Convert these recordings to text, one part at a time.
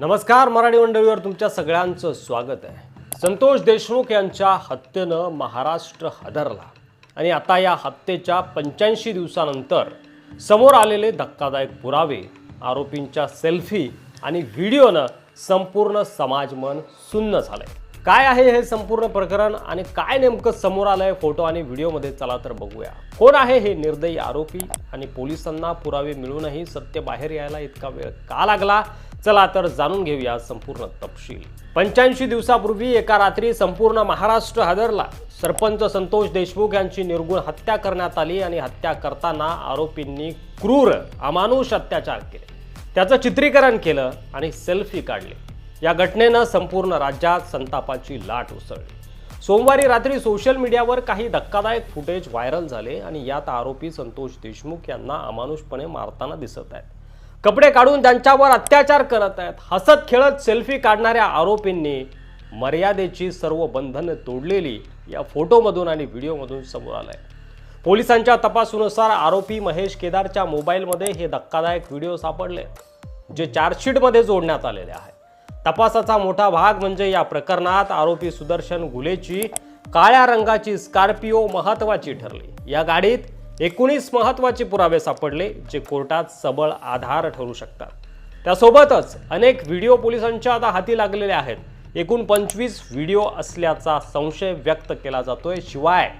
नमस्कार मराठी मंडळीवर तुमच्या सगळ्यांचं स्वागत आहे. संतोष देशमुख यांच्या हत्येनं महाराष्ट्र हादरला. आणि आता या हत्येच्या पंच्याऐंशी दिवसानंतर समोर आलेले धक्कादायक पुरावे आरोपींच्या सेल्फी आणि व्हिडिओनं संपूर्ण समाज मन सुन्न झालंय. काय आहे हे संपूर्ण प्रकरण आणि काय नेमकं समोर आलंय? फोटो आणि व्हिडिओमध्ये चला तर बघूया. कोण आहे हे निर्दयी आरोपी? आणि पोलिसांना पुरावे मिळूनही सत्य बाहेर यायला इतका वेळ का लागला? चला तर जाणून घेऊया संपूर्ण तपशील. पंच्याऐंशी दिवसापूर्वी एका रात्री संपूर्ण महाराष्ट्र हादरला. सरपंच संतोष देशमुख यांची निर्गुण हत्या करण्यात आली आणि हत्या करताना आरोपींनी क्रूर अमानुष अत्याचार केले. त्याचं चित्रीकरण केलं आणि सेल्फी काढले. या घटनेनं संपूर्ण राज्यात संतापाची लाट उसळली. सोमवारी रात्री सोशल मीडियावर काही धक्कादायक फुटेज व्हायरल झाले आणि यात आरोपी संतोष देशमुख यांना अमानुषपणे मारताना दिसत आहेत. कपडे काढून त्यांच्यावर अत्याचार करत आहेत. हसत खेळत सेल्फी काढणाऱ्या आरोपींनी मर्यादेची सर्व बंधनं तोडलेली या फोटोमधून आणि व्हिडिओमधून समोर आलं आहे पोलिसांच्या तपासानुसार आरोपी महेश केदारच्या मोबाईलमध्ये हे धक्कादायक व्हिडिओ सापडले जे चार्जशीटमध्ये जोडण्यात आलेले आहे. तपासाचा मोठा भाग म्हणजे या प्रकरणात आरोपी सुदर्शन गुलेची काळ्या रंगाची स्कॉर्पिओ महत्वाची ठरली. या गाडीत एकोणीस महत्त्वाचे पुरावे सापडले जे कोर्टात सबळ आधार ठरू शकतात. त्यासोबतच अनेक व्हिडिओ पोलिसांच्या आता हाती लागलेले आहेत. एकूण पंचवीस व्हिडिओ असल्याचा संशय व्यक्त केला जातोय. शिवाय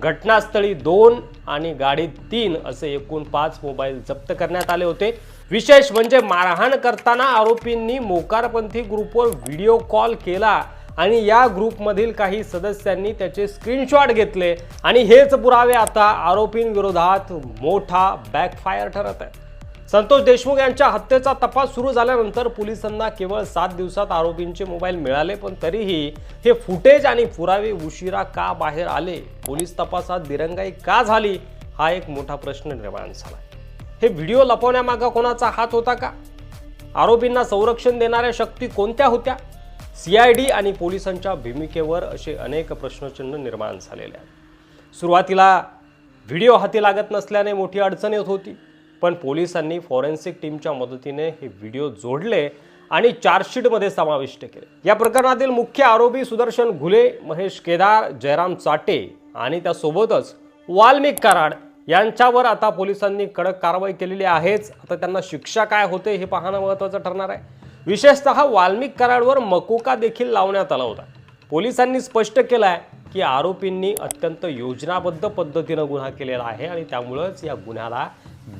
घटनास्थळी दोन आणि गाडीत तीन असे एकूण पाच मोबाईल जप्त करण्यात आले होते. विशेष म्हणजे मारहाण करताना आरोपींनी मोकारपंथी ग्रुपवर व्हिडिओ कॉल केला आणि या ग्रुपमधील काही सदस्यांनी त्याचे स्क्रीनशॉट घेतले आणि हेच पुरावे आता आरोपींविरोधात मोठा बॅकफायर ठरत आहे. संतोष देशमुख यांच्या हत्येचा तपास सुरू झाल्यानंतर पोलिसांना केवळ सात दिवसात आरोपींचे मोबाईल मिळाले पण तरीही हे फुटेज आणि पुरावे उशिरा का बाहेर आले? पोलीस तपासात दिरंगाई का झाली? हा एक मोठा प्रश्न निर्माण झाला हे व्हिडिओ लपवण्यामागं कोणाचा हात होता का? आरोपींना संरक्षण देणाऱ्या शक्ती कोणत्या होत्या? सी आय डी आणि पोलिसांच्या भूमिकेवर असे अनेक प्रश्नचिन्ह निर्माण झालेले आहेत. सुरुवातीला व्हिडिओ हाती लागत नसल्याने मोठी अडचण येत होती पण पोलिसांनी फॉरेन्सिक टीमच्या मदतीने हे व्हिडिओ जोडले आणि चार्जशीटमध्ये समाविष्ट केले. या प्रकरणातील मुख्य आरोपी सुदर्शन घुले महेश केदार जयराम चाटे आणि त्यासोबतच वाल्मिक कराड यांच्यावर आता पोलिसांनी कडक कारवाई केलेली आहेच. आता त्यांना शिक्षा काय होते हे पाहणं महत्त्वाचं ठरणार आहे. विशेषतः वाल्मिक कराडवर मकोका देखील लावण्यात आला होता. पोलिसांनी स्पष्ट केलं आहे की आरोपींनी अत्यंत योजनाबद्ध पद्धतीनं गुन्हा केलेला आहे आणि त्यामुळंच या गुन्ह्याला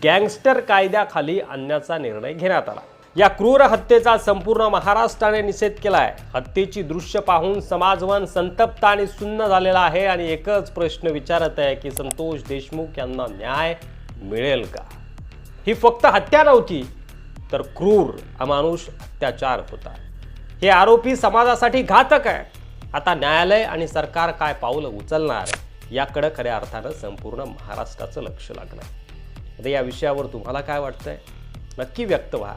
गँगस्टर कायद्याखाली आणण्याचा निर्णय घेण्यात आला. या क्रूर हत्येचा संपूर्ण महाराष्ट्राने निषेध केला आहे हत्येची दृश्य पाहून समाजवन संतप्त आणि सुन्न झालेला आहे आणि एकच प्रश्न विचारत आहे की संतोष देशमुख यांना न्याय मिळेल का? ही फक्त हत्या नव्हती तर क्रूर अमानुष अत्याचार होता. हे आरोपी समाजासाठी घातक आहे. आता न्यायालय आणि सरकार काय पावलं उचलणार याकडं खऱ्या अर्थानं संपूर्ण महाराष्ट्राचं लक्ष लागलं आता या विषयावर तुम्हाला काय वाटतंय? नक्की व्यक्त व्हा.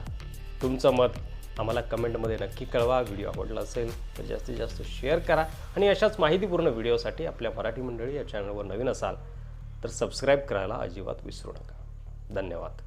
तुमचं मत आम्हाला कमेंटमध्ये नक्की कळवा. व्हिडिओ आवडला असेल तर जास्तीत जास्त शेअर करा आणि अशाच माहितीपूर्ण व्हिडिओसाठी आपल्या मराठी मंडळी या चॅनलवर नवीन असाल तर सबस्क्राईब करायला अजिबात विसरू नका. धन्यवाद.